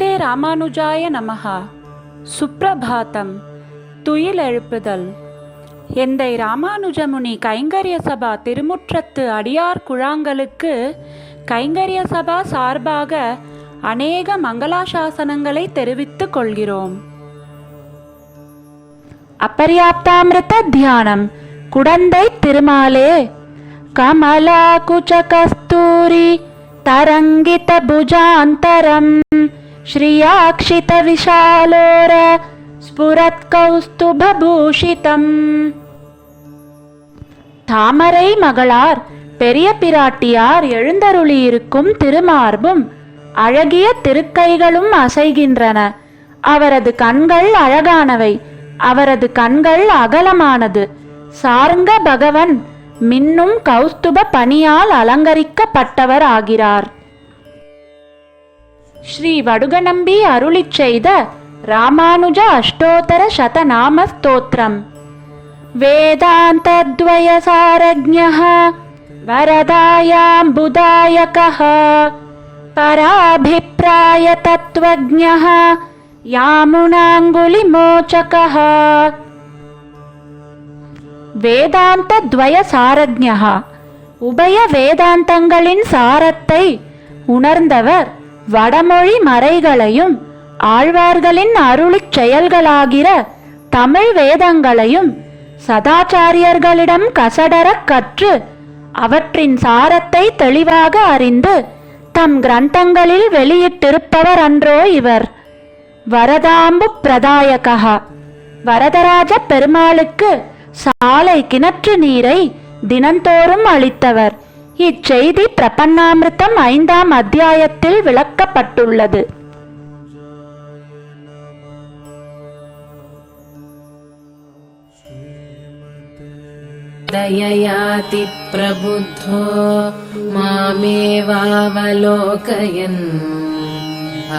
ஸ்ரீமதே ராமானுஜாய நமகா சுப்ரபாதம் துயில் எழுப்புதல் எந்தை ராமானுஜமுனி கைங்கரிய சபா திருமுற்றத்து அடியார் குழாங்களுக்கு கைங்கரிய சபா சார்பாக அநேக மங்களாசாசனங்களை தெரிவித்துக் கொள்கிறோம் அபர்யாப்தாமிருத தியானம் குடந்தை திருமாலே கமலா குச்ச கஸ்தூரி புஜாந்தரம் श्रियाक्षितविशालोर ஸ்புரத்கௌஸ்துபூஷிதம் தாமரை மகளார் பெரிய பிராட்டியார் எழுந்தருளியிருக்கும் திருமார்பும் அழகிய திருக்கைகளும் அசைகின்றன அவரது கண்கள் அழகானவை அவரது கண்கள் அகலமானது சார்ங்க பகவன் மின்னும் கௌஸ்துப பணியால் அலங்கரிக்கப்பட்டவர் ஆகிறார் श्री वडुगनंबी अरुलिच्चैद रामानुज अष्टोतर शतनामस्तोत्रम् वेधान्त द्वय सारज्ञह यामुनाङ्गुलिमोचकः बुदायकह पराभिप्राय दत्वग्णह यामुनांगुलि सारत्तै उनरं வடமொழி மறைகளையும் ஆழ்வார்களின் அருளிச் செயல்களாகிற தமிழ் வேதங்களையும் சதாச்சாரியர்களிடம் கசடரக் கற்று அவற்றின் சாரத்தை தெளிவாக அறிந்து தம் கிரந்தங்களில் வெளியிட்டிருப்பவர் அன்றோ இவர் வரதாம்பு பிரதாயகா வரதராஜ பெருமாளுக்கு சாலை கிணற்று நீரை தினந்தோறும் அளித்தவர் இச்செய்தி பிரபன்னாமிர்தம் ஐந்தாம் அத்தியாயத்தில் விளக்கப்பட்டுள்ளது दययाति प्रबुद्धो मामेवावलोकयन्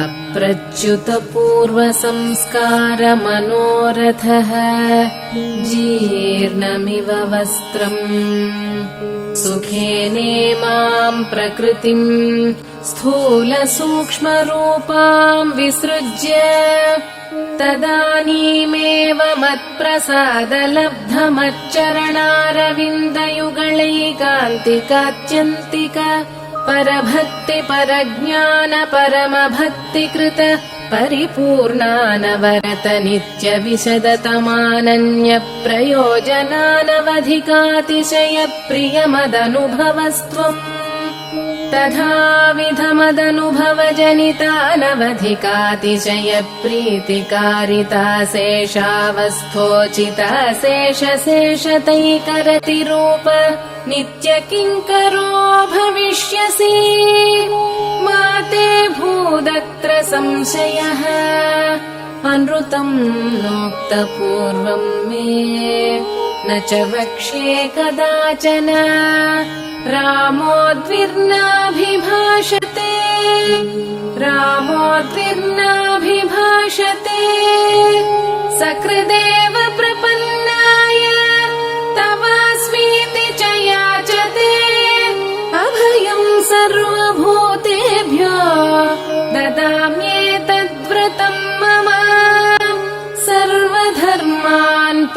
अप्रच्युतपूर्वसंस्कारमनोरथः जीर्णमिव वस्त्रम् सुखेनेमाम् प्रकृतिम् स्थूलसूक्ष्मरूपाम् विसृज्य तदानीमेव परज्ञान परभक्तिपरज्ञानपरमभक्तिकृत परिपूर्णानवरत मदनुभवस्त्वम् तथा विधमदनुभव जनितानवधिकातिशय प्रीतिकारिता शेषावस्थोचिता शेष शेषतैकरति रूप नित्य किम् करो भविष्यसि ते भूदत्र संशयः अनृतम् नोक्त पूर्वम् मे न च वक्ष्ये कदाचन रामोद्विर्नाभिभाषते रामोद्विर्नाभिभाषते सकृदेव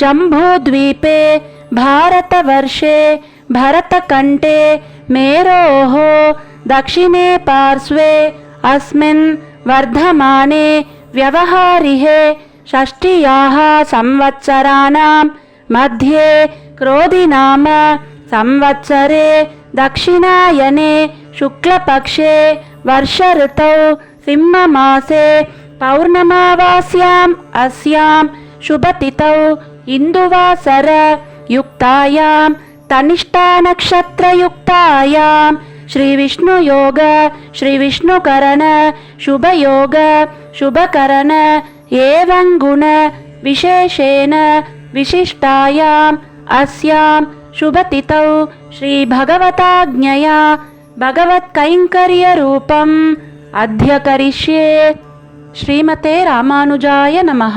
जम्बूद्वीपे भारतवर्षे भरतकण्ठे मेरोः दक्षिणे पार्श्वे अस्मिन् वर्धमाने व्यवहारिहे షష్ఠీయాహ సంవత్సరాణం మధ్యే క్రోధినామ సంవత్సరే దక్షిణాయనే శుక్లపక్షే వర్ష ఋతౌ సింహమాసే పౌర్ణమావాస్యాం అస్యాం శుభతిథౌ इन्दुवासरयुक्तायां तनिष्ठानक्षत्रयुक्तायां श्रीविष्णुयोग श्रीविष्णुकरण शुभयोग गुण विशेषेण विशिष्टायाम् अस्यां शुभतिथौ श्रीभगवताज्ञया भगवत्कैङ्कर्यरूपम् अध्यकरिष्ये श्रीमते रामानुजाय नमः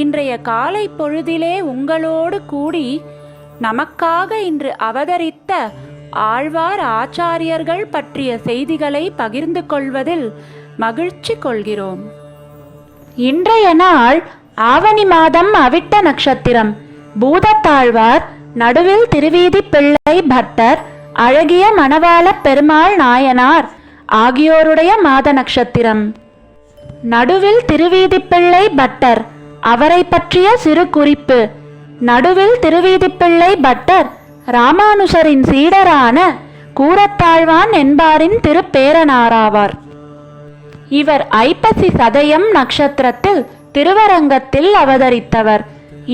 இன்றைய காலை பொழுதிலே உங்களோடு கூடி நமக்காக இன்று அவதரித்த ஆழ்வார் ஆச்சாரியர்கள் பற்றிய செய்திகளை பகிர்ந்து கொள்வதில் மகிழ்ச்சி கொள்கிறோம் இன்றைய நாள் ஆவணி மாதம் அவிட்ட நட்சத்திரம் பூதத்தாழ்வார் நடுவில் திருவீதி பிள்ளை பட்டர் அழகிய மணவாள பெருமாள் நாயனார் ஆகியோருடைய மாத நட்சத்திரம் நடுவில் திருவீதி பிள்ளை பட்டர் அவரை பற்றிய சிறு குறிப்பு நடுவில் திருவீதிப்பிள்ளை பட்டர் ராமானுஜரின் சீடரான கூரத்தாழ்வான் என்பாரின் திருப்பேரனாராவார் இவர் ஐப்பசி சதயம் நட்சத்திரத்தில் திருவரங்கத்தில் அவதரித்தவர்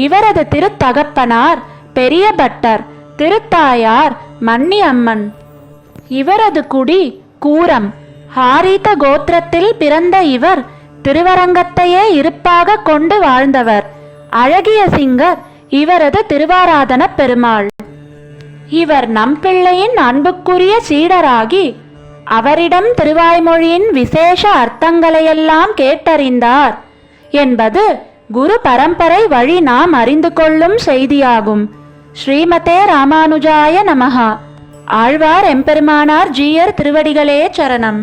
இவரது திருத்தகப்பனார் பெரிய பட்டர் திருத்தாயார் மன்னி அம்மன் இவரது குடி கூரம் ஹாரித கோத்திரத்தில் பிறந்த இவர் திருவரங்கத்தையே இருப்பாக கொண்டு வாழ்ந்தவர் அழகிய சிங்கர் இவரது திருவாராதன பெருமாள் இவர் நம் பிள்ளையின் அன்புக்குரிய சீடராகி அவரிடம் திருவாய்மொழியின் விசேஷ அர்த்தங்களையெல்லாம் கேட்டறிந்தார் என்பது குரு பரம்பரை வழி நாம் அறிந்து கொள்ளும் செய்தியாகும் ஸ்ரீமதே ராமானுஜாய நமகா ஆழ்வார் எம்பெருமானார் ஜீயர் திருவடிகளே சரணம்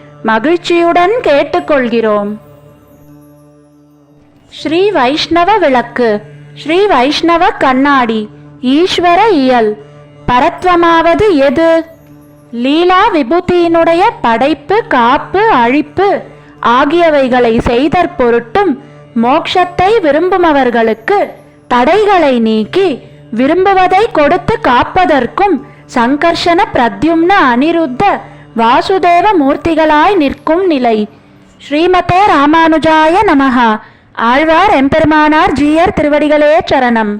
மகிழ்ச்சியுடன் கேட்டுக்கொள்கிறோம் ஸ்ரீ வைஷ்ணவ விளக்கு ஸ்ரீ வைஷ்ணவ கண்ணாடி ஈஸ்வர இயல் பரத்வமாவது எது லீலா விபூதியினுடைய படைப்பு காப்பு அழிப்பு ஆகியவைகளை செய்தற் பொருட்டும் மோக்ஷத்தை விரும்புமவர்களுக்கு தடைகளை நீக்கி விரும்புவதை கொடுத்து காப்பதற்கும் சங்கர்ஷண பிரத்யும்ன அனிருத்த வாசுதேவ மூர்த்திகளாய் நிற்கும் நிலை ஸ்ரீமதே ராமானுஜாய நமகா ஆழ்வார் எம்பெருமானார் ஜீயர் திருவடிகளே சரணம்